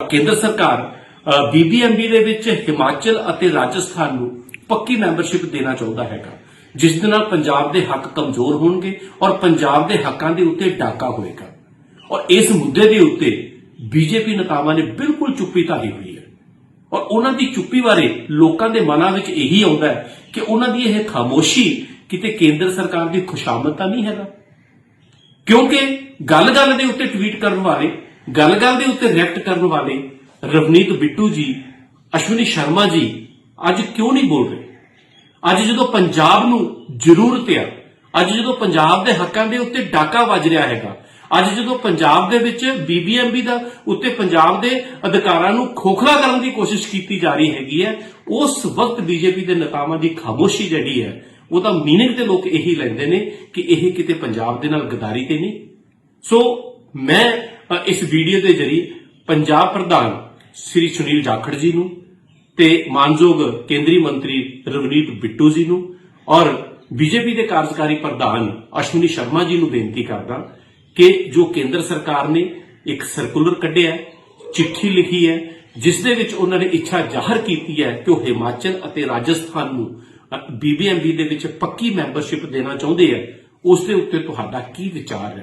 ਕੇਂਦਰ ਸਰਕਾਰ ਬੀਬੀਐਮਬੀ ਦੇ ਵਿੱਚ ਹਿਮਾਚਲ ਅਤੇ ਰਾਜਸਥਾਨ ਨੂੰ ਪੱਕੀ ਮੈਂਬਰਸ਼ਿਪ ਦੇਣਾ ਚਾਹੁੰਦਾ ਹੈਗਾ, ਜਿਸ ਦੇ ਨਾਲ ਪੰਜਾਬ ਦੇ ਹੱਕ ਕਮਜ਼ੋਰ ਹੋਣਗੇ ਔਰ ਪੰਜਾਬ ਦੇ ਹੱਕਾਂ ਦੇ ਉੱਤੇ ਡਾਕਾ ਹੋਏਗਾ। ਔਰ ਇਸ ਮੁੱਦੇ ਦੇ ਉੱਤੇ ਬੀਜੇਪੀ ਨੇਤਾਵਾਂ ਨੇ ਬਿਲਕੁਲ ਚੁੱਪੀ ਧਾਰੀ ਹੋਈ ਹੈ। ਔਰ ਉਹਨਾਂ ਦੀ ਚੁੱਪੀ ਬਾਰੇ ਲੋਕਾਂ ਦੇ ਮਨਾਂ ਵਿੱਚ ਇਹੀ ਆਉਂਦਾ ਹੈ ਕਿ ਉਹਨਾਂ ਦੀ ਇਹ ਖਾਮੋਸ਼ੀ ਕਿਤੇ ਕੇਂਦਰ ਸਰਕਾਰ ਦੀ ਖੁਸ਼ਾਮਦ ਤਾਂ ਨਹੀਂ ਹੈਗਾ। ਕਿਉਂਕਿ ਗੱਲ-ਗੱਲ ਦੇ ਉੱਤੇ ਟਵੀਟ ਕਰਨ ਵਾਲੇ ਗੱਲ-ਗੱਲ ਦੇ ਉੱਤੇ ਰਿਐਕਟ ਕਰਨ ਵਾਲੇ ਰਵਨੀਤ ਬਿੱਟੂ ਜੀ, ਅਸ਼ਵਨੀ ਸ਼ਰਮਾ ਜੀ ਅੱਜ ਕਿਉਂ ਨਹੀਂ ਬੋਲ ਰਹੇ? ਅੱਜ ਜਦੋਂ ਪੰਜਾਬ ਨੂੰ ਜ਼ਰੂਰਤ ਆ, ਅੱਜ ਜਦੋਂ ਪੰਜਾਬ ਦੇ ਹੱਕਾਂ ਦੇ ਉੱਤੇ ਡਾਕਾ ਵੱਜ ਰਿਹਾ ਹੈਗਾ, ਅੱਜ ਜਦੋਂ ਪੰਜਾਬ ਦੇ ਵਿੱਚ ਬੀਬੀਐਮਬੀ ਦਾ ਉੱਤੇ ਪੰਜਾਬ ਦੇ ਅਧਿਕਾਰਾਂ ਨੂੰ ਖੋਖਲਾ ਕਰਨ ਦੀ ਕੋਸ਼ਿਸ਼ ਕੀਤੀ ਜਾ ਰਹੀ ਹੈਗੀ ਹੈ, ਉਸ ਵਕਤ ਬੀਜੇਪੀ ਦੇ ਨੇਤਾਵਾਂ ਦੀ ਖਾਮੋਸ਼ੀ ਜਿਹੜੀ ਹੈ ਉਹਦਾ ਮੀਨਿੰਗ ਤੇ ਲੋਕ ਇਹੀ ਲੈਂਦੇ ਨੇ ਕਿ ਇਹ ਕਿਤੇ ਪੰਜਾਬ ਦੇ ਨਾਲ ਗਦਾਰੀ ਤੇ ਨਹੀਂ। ਸੋ ਮੈਂ ਇਸ ਵੀਡੀਓ ਦੇ ਜ਼ਰੀਏ ਪੰਜਾਬ ਪ੍ਰਧਾਨ ਸ੍ਰੀ ਸੁਨੀਲ ਜਾਖੜ ਜੀ ਨੂੰ ਤੇ ਮਾਨਯੋਗ ਕੇਂਦਰੀ ਮੰਤਰੀ ਰਵਨੀਤ ਬਿੱਟੂ ਜੀ ਨੂੰ ਔਰ ਬੀਜੇਪੀ ਦੇ ਕਾਰਜਕਾਰੀ ਪ੍ਰਧਾਨ ਅਸ਼ਵਨੀ ਸ਼ਰਮਾ ਜੀ ਨੂੰ ਬੇਨਤੀ ਕਰਦਾ ਕਿ ਜੋ ਕੇਂਦਰ ਸਰਕਾਰ ਨੇ ਇੱਕ ਸਰਕੂਲਰ ਕੱਢਿਆ ਚਿੱਠੀ ਲਿਖੀ ਹੈ, ਜਿਸ ਦੇ ਵਿੱਚ ਉਹਨਾਂ ਨੇ ਇੱਛਾ ਜ਼ਾਹਰ ਕੀਤੀ ਹੈ ਕਿ ਉਹ ਹਿਮਾਚਲ ਅਤੇ ਰਾਜਸਥਾਨ ਨੂੰ ਬੀਬੀਐਮਬੀ ਦੇ ਵਿੱਚ ਪੱਕੀ ਮੈਂਬਰਸ਼ਿਪ ਦੇਣਾ ਚਾਹੁੰਦੇ ਆ, ਉਸ ਦੇ ਉੱਤੇ ਤੁਹਾਡਾ ਕੀ ਵਿਚਾਰ ਹੈ?